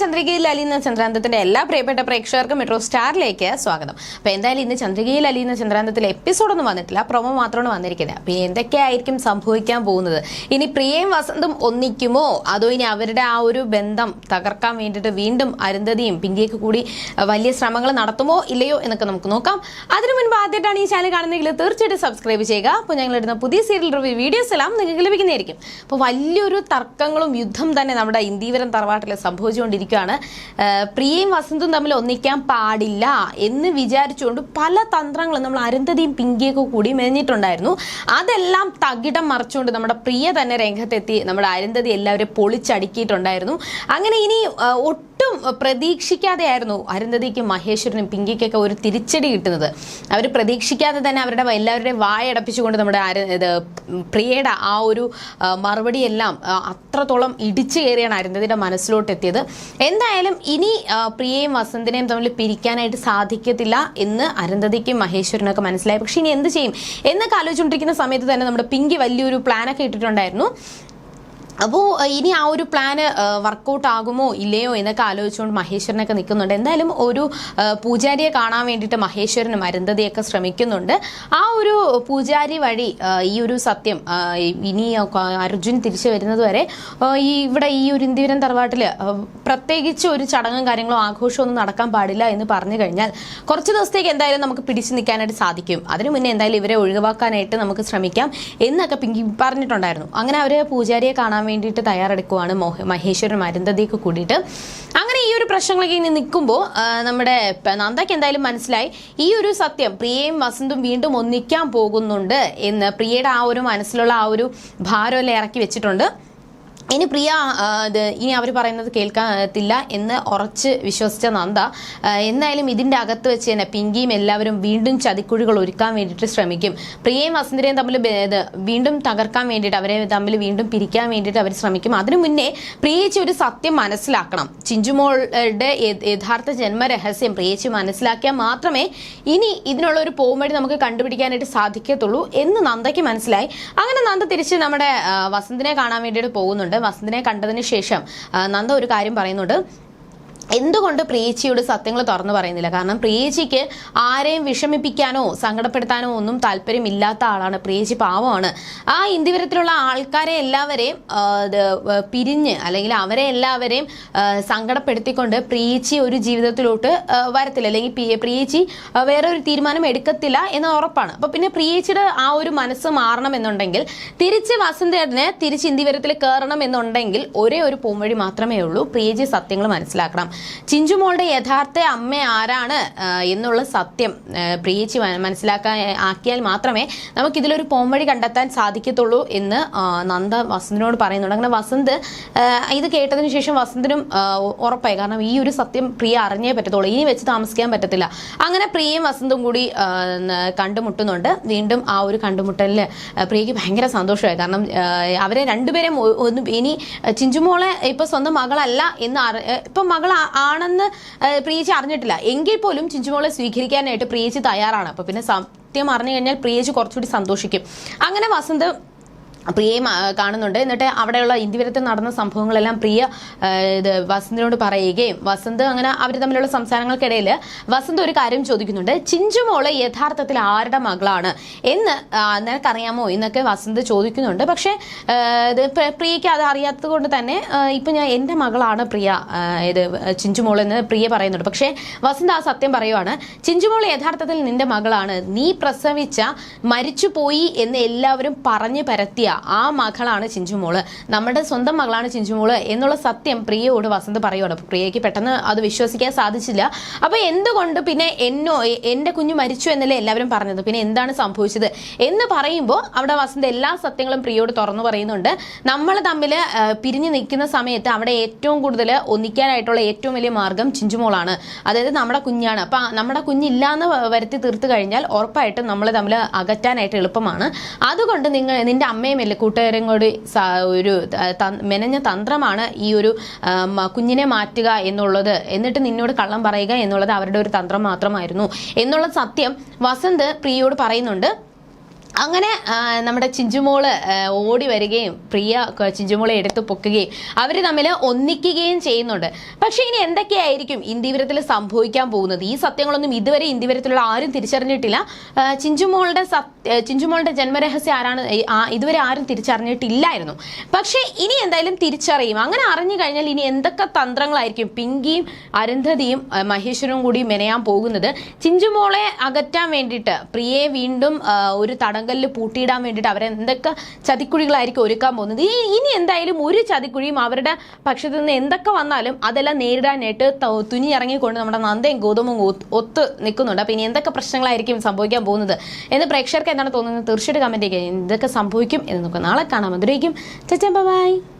ചന്ദ്രികയിൽ അലിയുന്ന ചന്ദ്രാന്തത്തിന്റെ എല്ലാ പ്രിയപ്പെട്ട പ്രേക്ഷകർക്കും മെട്രോ സ്റ്റാറിലേക്ക് സ്വാഗതം. അപ്പൊ എന്തായാലും ഇന്ന് ചന്ദ്രികയിൽ അലിയുന്ന ചന്ദ്രാന്തത്തിൽ എപ്പിസോഡൊന്നും വന്നിട്ടില്ല. പ്രൊമോ മാത്രമാണ് വന്നിരിക്കുന്നത്. അപ്പൊ എന്തൊക്കെയായിരിക്കും സംഭവിക്കാൻ പോകുന്നത്? ഇനി പ്രിയയും വസന്തും ഒന്നിക്കുമോ? അതോ ഇനി അവരുടെ ആ ഒരു ബന്ധം തകർക്കാൻ വേണ്ടിയിട്ട് വീണ്ടും അരുന്ധതിയും പിങ്കിയൊക്കെ കൂടി വലിയ ശ്രമങ്ങൾ നടത്തുമോ ഇല്ലയോ എന്നൊക്കെ നമുക്ക് നോക്കാം. അതിനു മുൻപ് ആദ്യമായിട്ടാണ് ഈ ചാനൽ കാണുന്നതെങ്കിൽ തീർച്ചയായിട്ടും സബ്സ്ക്രൈബ് ചെയ്യുക. അപ്പോൾ ഞങ്ങൾ ഇടുന്ന പുതിയ സീരിയൽ റിവ്യൂ വീഡിയോസ് എല്ലാം നിങ്ങൾക്ക് ലഭിക്കുന്നതായിരിക്കും. അപ്പോൾ വലിയൊരു തർക്കങ്ങളും യുദ്ധം തന്നെ നമ്മുടെ ഇന്ത്യവരം തറവാട്ടിൽ സംഭവിച്ചുകൊണ്ടിരിക്കുകയാണ്. ആഹ് പ്രിയയും വസന്തും തമ്മിൽ ഒന്നിക്കാൻ പാടില്ല എന്ന് വിചാരിച്ചുകൊണ്ട് പല തന്ത്രങ്ങളും നമ്മൾ അരുന്ധതിയും പിങ്കിയൊക്കെ കൂടി മെനഞ്ഞിട്ടുണ്ടായിരുന്നു. അതെല്ലാം തകിടം മറിച്ചുകൊണ്ട് നമ്മുടെ പ്രിയ തന്നെ രംഗത്തെത്തി നമ്മുടെ അരുന്ധതി എല്ലാവരും പൊളിച്ചടുക്കിയിട്ടുണ്ടായിരുന്നു. അങ്ങനെ ഇനി ഒട്ടും പ്രതീക്ഷിക്കാതെയായിരുന്നു അരുന്ധതിക്കും മഹേശ്വരനും പിങ്കിക്കൊക്കെ ഒരു തിരിച്ചടി കിട്ടുന്നത്. അവർ പ്രതീക്ഷിക്കാതെ തന്നെ അവരുടെ എല്ലാവരുടെയും വായടപ്പിച്ചുകൊണ്ട് നമ്മുടെ ഇത് പ്രിയയുടെ ആ ഒരു മറുപടിയെല്ലാം അത്രത്തോളം ഇടിച്ചു കയറിയാണ് അരുന്ധതിയുടെ മനസ്സിലോട്ട് എത്തിയത് എന്തായാലും ഇനി പ്രിയയും വസന്തിനെയും തമ്മിൽ പിരിക്കാനായിട്ട് സാധിക്കത്തില്ല എന്ന് അരുന്ധതിക്കും മഹേശ്വരനൊക്കെ മനസ്സിലായി. പക്ഷെ ഇനി എന്ത് ചെയ്യും? എന്നൊക്കെ ആലോചിച്ചുകൊണ്ടിരിക്കുന്ന സമയത്ത് തന്നെ നമ്മുടെ പിങ്കി വലിയൊരു പ്ലാനൊക്കെ ഇട്ടിട്ടുണ്ടായിരുന്നു. അപ്പോൾ ഇനി ആ ഒരു പ്ലാന് വർക്കൗട്ട് ആകുമോ ഇല്ലയോ എന്നൊക്കെ ആലോചിച്ചുകൊണ്ട് മഹേശ്വരനൊക്കെ നിൽക്കുന്നുണ്ട്. എന്തായാലും ഒരു പൂജാരിയെ കാണാൻ വേണ്ടിയിട്ട് മഹേശ്വരനും അരുന്ധതിയൊക്കെ ശ്രമിക്കുന്നുണ്ട്. ആ ഒരു പൂജാരി വഴി ഈ ഒരു സത്യം ഇനി അർജുൻ തിരിച്ചു വരുന്നത് വരെ ഈ ഇവിടെ ഈ ഒരു ഇന്ത്യവരം തറവാട്ടിൽ പ്രത്യേകിച്ച് ഒരു ചടങ്ങും കാര്യങ്ങളും ആഘോഷവും ഒന്നും നടക്കാൻ പാടില്ല എന്ന് പറഞ്ഞു കഴിഞ്ഞാൽ കുറച്ച് ദിവസത്തേക്ക് എന്തായാലും നമുക്ക് പിടിച്ചു നിൽക്കാനായിട്ട് സാധിക്കും. അതിനു മുന്നേ എന്തായാലും ഇവരെ ഒഴിവാക്കാനായിട്ട് നമുക്ക് ശ്രമിക്കാം എന്നൊക്കെ പിങ്കി പറഞ്ഞിട്ടുണ്ടായിരുന്നു. അങ്ങനെ അവരെ പൂജാരിയെ കാണാൻ വേണ്ടിയിട്ട് തയ്യാറെടുക്കുവാണ് മോഹ മഹേശ്വരൻ അരുന്ധതിയൊക്കെ കൂടിയിട്ട്. അങ്ങനെ ഈ ഒരു പ്രശ്നങ്ങളൊക്കെ ഇനി നിൽക്കുമ്പോൾ നമ്മുടെ നന്ദയ്ക്ക് എന്തായാലും മനസ്സിലായി ഈ ഒരു സത്യം പ്രിയയും വസന്തും വീണ്ടും ഒന്നിക്കാൻ പോകുന്നുണ്ട് എന്ന് പ്രിയയുടെ ആ ഒരു മനസ്സിലുള്ള ആ ഒരു ഭാരമെല്ലാം ഇറക്കി വെച്ചിട്ടുണ്ട്. ഇനി പ്രിയ ഇത് ഇനി അവർ പറയുന്നത് കേൾക്കത്തില്ല എന്ന് ഉറച്ച് വിശ്വസിച്ച നന്ദ. എന്തായാലും ഇതിന്റെ അകത്ത് വെച്ച് തന്നെ പിങ്കിയും എല്ലാവരും വീണ്ടും ചതിക്കുഴികൾ ഒരുക്കാൻ വേണ്ടിയിട്ട് ശ്രമിക്കും. പ്രിയയും വസന്തരെയും തമ്മിൽ വീണ്ടും തകർക്കാൻ വേണ്ടിയിട്ട് അവരെ തമ്മിൽ വീണ്ടും പിരിക്കാൻ വേണ്ടിയിട്ട് അവർ ശ്രമിക്കും. അതിനു മുന്നേ പ്രിയേച്ചി ഒരു സത്യം മനസ്സിലാക്കണം. ചിഞ്ചുമോളുടെ യഥാർത്ഥ ജന്മരഹസ്യം പ്രിയേച്ചി മനസ്സിലാക്കിയാൽ മാത്രമേ ഇനി ഇതിനുള്ള ഒരു പോംവഴി നമുക്ക് കണ്ടുപിടിക്കാനായിട്ട് സാധിക്കത്തുള്ളൂ എന്ന് നന്ദയ്ക്ക് മനസ്സിലായി. അങ്ങനെ നന്ദ തിരിച്ച് നമ്മുടെ വസന്തിനെ കാണാൻ വേണ്ടിയിട്ട് പോകുന്നുണ്ട്. വസന്തിനെ കണ്ടതിന് ശേഷം നന്ദ ഒരു കാര്യം പറയുന്നുണ്ട്. എന്തുകൊണ്ട് പ്രിയേച്ചിയോട് സത്യങ്ങൾ തുറന്നു പറയുന്നില്ല? കാരണം പ്രിയേച്ചിക്ക് ആരെയും വിഷമിപ്പിക്കാനോ സങ്കടപ്പെടുത്താനോ ഒന്നും താല്പര്യമില്ലാത്ത ആളാണ്. പ്രിയേച്ചി പാവമാണ്. ആ ഇന്ത്യവരത്തിലുള്ള ആൾക്കാരെ എല്ലാവരെയും പിരിഞ്ഞ് അല്ലെങ്കിൽ അവരെ എല്ലാവരെയും സങ്കടപ്പെടുത്തിക്കൊണ്ട് പ്രിയേച്ചി ഒരു ജീവിതത്തിലോട്ട് വരത്തില്ല. അല്ലെങ്കിൽ പ്രീച്ചി വേറെ ഒരു തീരുമാനം എടുക്കത്തില്ല എന്ന് ഉറപ്പാണ്. അപ്പൊ പിന്നെ പ്രിയേച്ചിയുടെ ആ ഒരു മനസ്സ് മാറണം എന്നുണ്ടെങ്കിൽ തിരിച്ച് വസന്തേടനെ തിരിച്ച് ഇന്ത്യവരത്തിൽ കയറണം എന്നുണ്ടെങ്കിൽ ഒരേ ഒരു പോംവഴി മാത്രമേ ഉള്ളൂ. പ്രിയേച്ചി സത്യങ്ങൾ മനസ്സിലാക്കണം. ചിഞ്ചുമോളുടെ യഥാർത്ഥ അമ്മ ആരാണ് എന്നുള്ള സത്യം പ്രിയച്ച് മനസ്സിലാക്കാൻ ആക്കിയാൽ മാത്രമേ നമുക്കിതിലൊരു പോംവഴി കണ്ടെത്താൻ സാധിക്കത്തുള്ളൂ എന്ന് നന്ദ വസന്തിനോട് പറയുന്നുണ്ട്. അങ്ങനെ വസന്ത് ഇത് കേട്ടതിന് ശേഷം വസന്തിനും ഉറപ്പായി. കാരണം ഈ ഒരു സത്യം പ്രിയ അറിഞ്ഞേ പറ്റത്തുള്ളൂ. ഇനി വെച്ച് താമസിക്കാൻ പറ്റത്തില്ല. അങ്ങനെ പ്രിയയും വസന്തും കൂടി കണ്ടുമുട്ടുന്നുണ്ട്. വീണ്ടും ആ ഒരു കണ്ടുമുട്ടലിൽ പ്രിയയ്ക്ക് ഭയങ്കര സന്തോഷമായി. കാരണം അവരെ രണ്ടുപേരെയും ഇനി ചിഞ്ചുമോളെ ഇപ്പൊ സ്വന്തം മകളല്ല എന്ന് ഇപ്പൊ മകൾ ആണെന്ന് പ്രിയേച്ചി അറിഞ്ഞിട്ടില്ല. എങ്കിൽ പോലും ചിഞ്ചുമോളെ സ്വീകരിക്കാനായിട്ട് പ്രിയേച്ചി തയ്യാറാണ്. അപ്പൊ പിന്നെ സത്യം അറിഞ്ഞു കഴിഞ്ഞാൽ പ്രിയേച്ചി കുറച്ചുകൂടി സന്തോഷിക്കും. അങ്ങനെ വസന്ത് പ്രിയയെ കാണുന്നുണ്ട്. എന്നിട്ട് അവിടെയുള്ള ഇന്ത്യവരത്തിൽ നടന്ന സംഭവങ്ങളെല്ലാം പ്രിയ ഇത് വസന്തിനോട് പറയുകയും വസന്ത് അങ്ങനെ അവർ തമ്മിലുള്ള സംസാരങ്ങൾക്കിടയിൽ വസന്ത് ഒരു കാര്യം ചോദിക്കുന്നുണ്ട്. ചിഞ്ചുമോൾ യഥാർത്ഥത്തിൽ ആരുടെ മകളാണ്? എന്ന് നിനക്കറിയാമോ എന്നൊക്കെ വസന്ത് ചോദിക്കുന്നുണ്ട്. പക്ഷേ ഇത് പ്രിയയ്ക്ക് അത് അറിയാത്തത് കൊണ്ട് തന്നെ ഇപ്പം ഞാൻ എന്റെ മകളാണ് പ്രിയ ഇത് ചിഞ്ചുമോൾ എന്ന് പ്രിയ പറയുന്നുണ്ട്. പക്ഷേ വസന്ത് ആ സത്യം പറയുവാണ്. ചിഞ്ചുമോൾ യഥാർത്ഥത്തിൽ നിന്റെ മകളാണ്. നീ പ്രസവിച്ച മരിച്ചുപോയി എന്ന് എല്ലാവരും പറഞ്ഞു പരത്തിയ ആ മകളാണ് ചിഞ്ചുമോൾ നമ്മുടെ സ്വന്തം മകളാണ് ചിഞ്ചുമോൾ എന്നുള്ള സത്യം പ്രിയയോട് വസന്ത് പറയുവാണ്. പ്രിയയ്ക്ക് പെട്ടെന്ന് അത് വിശ്വസിക്കാൻ സാധിച്ചില്ല. അപ്പൊ എന്തുകൊണ്ട് പിന്നെ എന്നോ എന്റെ കുഞ്ഞു മരിച്ചു എന്നല്ലേ എല്ലാവരും പറഞ്ഞത്? പിന്നെ എന്താണ് സംഭവിച്ചത്? എന്ന് പറയുമ്പോൾ അവിടെ വസന്ത് എല്ലാ സത്യങ്ങളും പ്രിയയോട് തുറന്നു പറയുന്നുണ്ട്. നമ്മൾ തമ്മിൽ പിരിഞ്ഞു നിൽക്കുന്ന സമയത്ത് അവിടെ ഏറ്റവും കൂടുതൽ ഒന്നിക്കാനായിട്ടുള്ള ഏറ്റവും വലിയ മാർഗം ചിഞ്ചുമോളാണ് അതായത് നമ്മുടെ കുഞ്ഞാണ്. അപ്പൊ നമ്മുടെ കുഞ്ഞില്ലാന്ന് വരുത്തി തീർത്തു കഴിഞ്ഞാൽ ഉറപ്പായിട്ടും നമ്മൾ തമ്മിൽ അകറ്റാനായിട്ട് എളുപ്പമാണ്. അതുകൊണ്ട് നിങ്ങൾ നിന്റെ അമ്മയും അല്ലേ കൂട്ടുകാരും കൂടി ഒരു മെനഞ്ഞ തന്ത്രമാണ് ഈ ഒരു കുഞ്ഞിനെ മാറ്റുക എന്നുള്ളത്. എന്നിട്ട് നിന്നോട് കള്ളം പറയുക എന്നുള്ളത് അവരുടെ ഒരു തന്ത്രം മാത്രമായിരുന്നു. എന്നുള്ള സത്യം വസന്ത് പ്രിയയോട് പറയുന്നുണ്ട്. അങ്ങനെ നമ്മുടെ ചിഞ്ചുമോൾ ഓടി വരികയും പ്രിയ ചിഞ്ചുമോളെ എടുത്തു പൊക്കുകയും അവർ തമ്മിൽ ഒന്നിക്കുകയും ചെയ്യുന്നുണ്ട്. പക്ഷേ ഇനി എന്തൊക്കെയായിരിക്കും ഇന്ത്യവരത്തിൽ സംഭവിക്കാൻ പോകുന്നത്? ഈ സത്യങ്ങളൊന്നും ഇതുവരെ ഇന്ത്യവരത്തിലുള്ള ആരും തിരിച്ചറിഞ്ഞിട്ടില്ല. ചിഞ്ചുമോളുടെ സത്യ ചിഞ്ചുമോളുടെ ജന്മരഹസ്യം ആരാണ് ഇതുവരെ ആരും തിരിച്ചറിഞ്ഞിട്ടില്ലായിരുന്നു. പക്ഷേ ഇനി എന്തായാലും തിരിച്ചറിയും. അങ്ങനെ അറിഞ്ഞു കഴിഞ്ഞാൽ ഇനി എന്തൊക്കെ തന്ത്രങ്ങളായിരിക്കും പിങ്കിയും അരുന്ധതിയും മഹേശ്വരനും കൂടി മെനയാൻ പോകുന്നത്? ചിഞ്ചുമോളെ അകറ്റാൻ വേണ്ടിയിട്ട് പ്രിയയെ വീണ്ടും ഒരു ഒരു തടങ്കലിൽ പൂട്ടിയിടാൻ വേണ്ടിയിട്ട് അവരെന്തൊക്കെ ചതിക്കുഴികളായിരിക്കും ഒരുക്കാൻ പോകുന്നത്? ഈ ഇനി എന്തായാലും ഒരു ചതിക്കുഴിയും അവരുടെ പക്ഷത്ത് നിന്ന് എന്തൊക്കെ വന്നാലും അതെല്ലാം നേരിടാനായിട്ട് തുനി തുനിയിറങ്ങിക്കൊണ്ട് നമ്മുടെ നന്ദയും ഗോതമ്പും ഒത്ത് നിൽക്കുന്നുണ്ട്. അപ്പം ഇനി എന്തൊക്കെ പ്രശ്നങ്ങളായിരിക്കും സംഭവിക്കാൻ പോകുന്നത്? എന്ന് പ്രേക്ഷകർക്ക് എന്താണ് തോന്നുന്നത്? തീർച്ചയായിട്ടും കമന്റ് ചെയ്യുക. എന്തൊക്കെ സംഭവിക്കും എന്ന് നമുക്ക് നാളെ കാണാം. ചച്ചാ ബൈ.